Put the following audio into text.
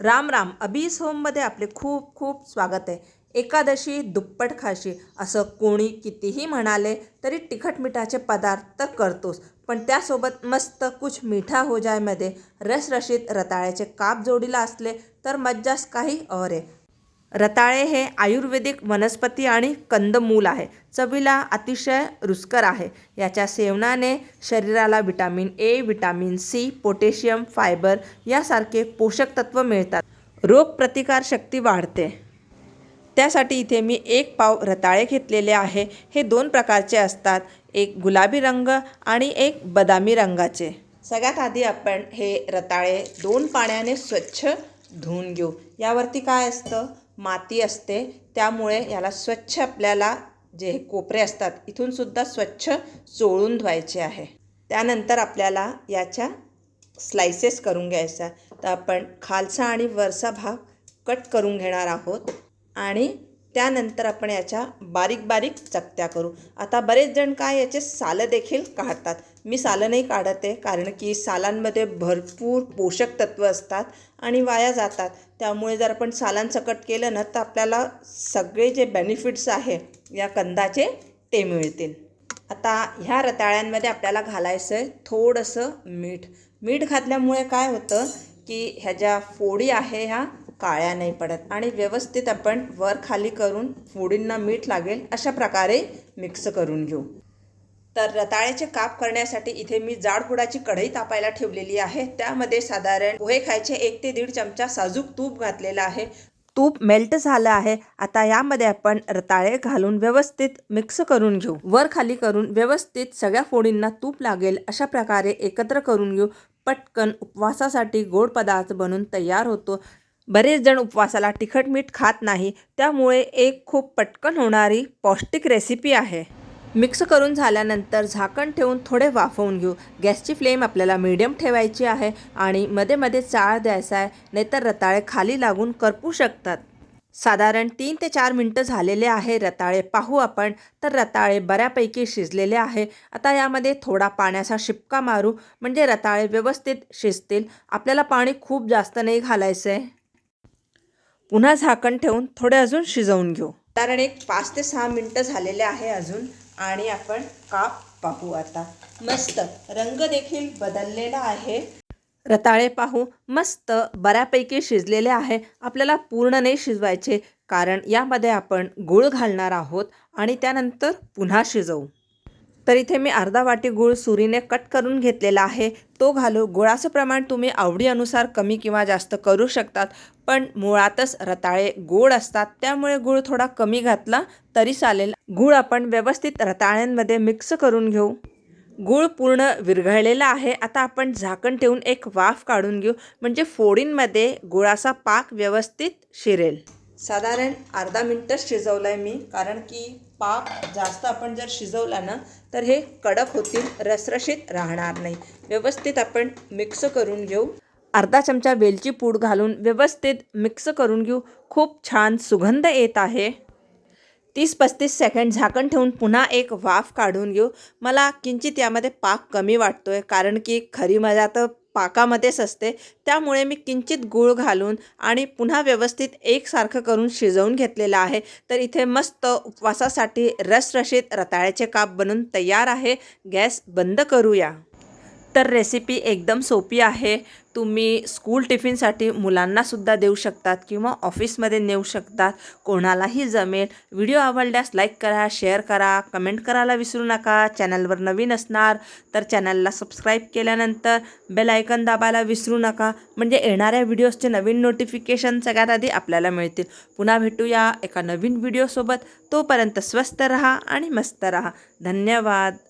राम राम. अबीस होममध्ये आपले खूप खूप स्वागत आहे. एकादशी दुप्पट खाशी. असं कोणी कितीही म्हणाले तरी तिखट मिठाचे पदार्थ तर करतोस. पण त्यासोबत मस्त कुछ मीठा हो जायमध्ये रसरशीत रताळ्याचे काप जोडीला असले तर मज्जाच काही और आहे. रताळे हे आयुर्वेदिक वनस्पती आणि कंदमूल आहे. चवीला अतिशय रुचकर आहे. याच्या सेवनाने शरीराला vitamin A vitamin C potassium fibre यासारखे पोषक तत्व मिळतात. रोगप्रतिकारशक्ती वाढते. त्यासाठी इथे मी एक पाव रताळे घेतलेले आहे. हे दोन प्रकारचे असतात. एक गुलाबी रंग आणि एक बदामी रंगाचे. सगळ्यात आधी आपण हे रताळे दोन पाण्याने स्वच्छ धुवून घेऊ. यावरती काय असतं? माती असते त्यामुळे याला स्वच्छ आपल्याला जे हे कोपरे असतात इथून सुद्धा स्वच्छ चोळून धुवायचे आहे. त्यानंतर आपल्याला याच्या स्लायसेस करून घ्यायचा. तर आपण खालचा आणि वरचा भाग कट करून घेणार आहोत. आणि त्यानंतर आपण याच्या बारीक बारीक चकत्या करू. आता बरेच जण काय याचे सालं देखील काढतात. मी सालं नाही काढत आहे कारण की सालांमध्ये भरपूर पोषक तत्व असतात आणि वाया जातात. त्यामुळे जर आपण सालांसकट केलं ना तर आपल्याला सगळे जे बेनिफिट्स आहे या कंदाचे ते मिळतील. आता ह्या रताळ्यांमध्ये आपल्याला घालायचं आहे थोडंसं मीठ. मीठ घातल्यामुळे काय होतं की ह्या ज्या फोडी आहे ह्या काळ्या नाही पडत. आणि व्यवस्थित आपण वर खाली करून फोडींना मीठ लागेल अशा प्रकारे मिक्स करून घेऊ. तर रताळ्याचे काप करण्यासाठी इथे मी जाडबुडाची कढई तापायला ठेवलेली आहे. त्यामध्ये साधारण पोहे खायचे एक ते दीड चमचा साजूक तूप घातलेला आहे. तूप मेल्ट झालं आहे. आता यामध्ये आपण रताळे घालून व्यवस्थित मिक्स करून घेऊ. वर खाली करून व्यवस्थित सगळ्या फोडींना तूप लागेल अशा प्रकारे एकत्र करून घेऊ. पटकन उपवासासाठी गोड पदार्थ बनून तयार होतो. बरेच जण उपवासाला तिखट मीठ खात नाही त्यामुळे एक खूप पटकन होणारी पौष्टिक रेसिपी आहे. मिक्स करून झाल्यानंतर झाकण ठेवून थोडे वाफवून घेऊ. गॅसची फ्लेम आपल्याला मीडियम ठेवायची आहे आणि मध्ये मध्ये चाळ द्यायचा आहे नाहीतर रताळे खाली लागून करपू शकतात. साधारण तीन ते चार मिनटं झालेले आहे रताळे. पाहू आपण. तर रताळे बऱ्यापैकी शिजलेले आहे. आता यामध्ये थोडा पाण्याचा शिपका मारू. म्हणजे रताळे व्यवस्थित शिजतील. आपल्याला पाणी खूप जास्त नाही घालायचं आहे पुन्हा झाकण ठेवून थोडे अजून शिजवून घेऊ. साधारण एक पाच ते सहा मिनटं झालेले आहे अजून आणि आपण काप पाहू आता. मस्त रंग देखील बदललेला आहे. रताळे पाहू. मस्त बऱ्यापैकी शिजलेले आहे. आपल्याला पूर्ण नाही शिजवायचे कारण यामध्ये आपण गूळ घालणार आहोत आणि त्यानंतर पुन्हा शिजवू. तर इथे मी अर्धा वाटी गूळ सुरीने कट करून घेतलेला आहे. तो घालू गुळाचं प्रमाण तुम्ही आवडीनुसार कमी किंवा जास्त करू शकतात. पण मुळातच रताळे गोड असतात त्यामुळे गूळ थोडा कमी घातला तरी चालेल. गूळ आपण व्यवस्थित रताळ्यांमध्ये मिक्स करून घेऊ. गूळ पूर्ण विरघळलेला आहे. आता आपण झाकण ठेवून एक वाफ काढून घेऊ म्हणजे फोडींमध्ये गुळाचा पाक व्यवस्थित शिरेल. साधारण अर्धा मिनटंच शिजवलं आहे मी कारण की पाक जास्त आपण जर शिजवला ना तर हे कडक होतील रसरशीत राहणार नाही. व्यवस्थित आपण मिक्स करून घेऊ. अर्धा चमचा वेलची पूड घालून व्यवस्थित मिक्स करून घेऊ. खूप छान सुगंध येत आहे. तीस पस्तीस सेकंड झाकण ठेवून पुन्हा एक वाफ काढून घेऊ. मला किंचित यामध्ये पाक कमी वाटतो आहे कारण की खरी मजा तर पाकामध्येच असते. त्यामुळे मी किंचित गूळ घालून आणि पुन्हा व्यवस्थित एकसारखं करून शिजवून घेतलेलं आहे. तर इथे मस्त उपवासासाठी रसरशीत रताळ्याचे काप बनून तयार आहे. गॅस बंद करूया. तर रेसिपी एकदम सोपी आहे. तुम्ही स्कूल टिफिनसाठी मुलांनासुद्धा देऊ शकतात किंवा ऑफिसमध्ये नेऊ शकतात. कोणालाही जमेल. व्हिडिओ आवडल्यास लाईक करा शेअर करा कमेंट करायला विसरू नका. चॅनलवर नवीन असणार तर चॅनलला सबस्क्राईब केल्यानंतर बेल आयकन दाबायला विसरू नका. म्हणजे येणाऱ्या व्हिडिओजचे नवीन नोटिफिकेशन सगळ्यात आधी आपल्याला मिळतील. पुन्हा भेटूया एका नवीन व्हिडिओसोबत तोपर्यंत स्वस्त रहा आणि मस्त रहा. धन्यवाद.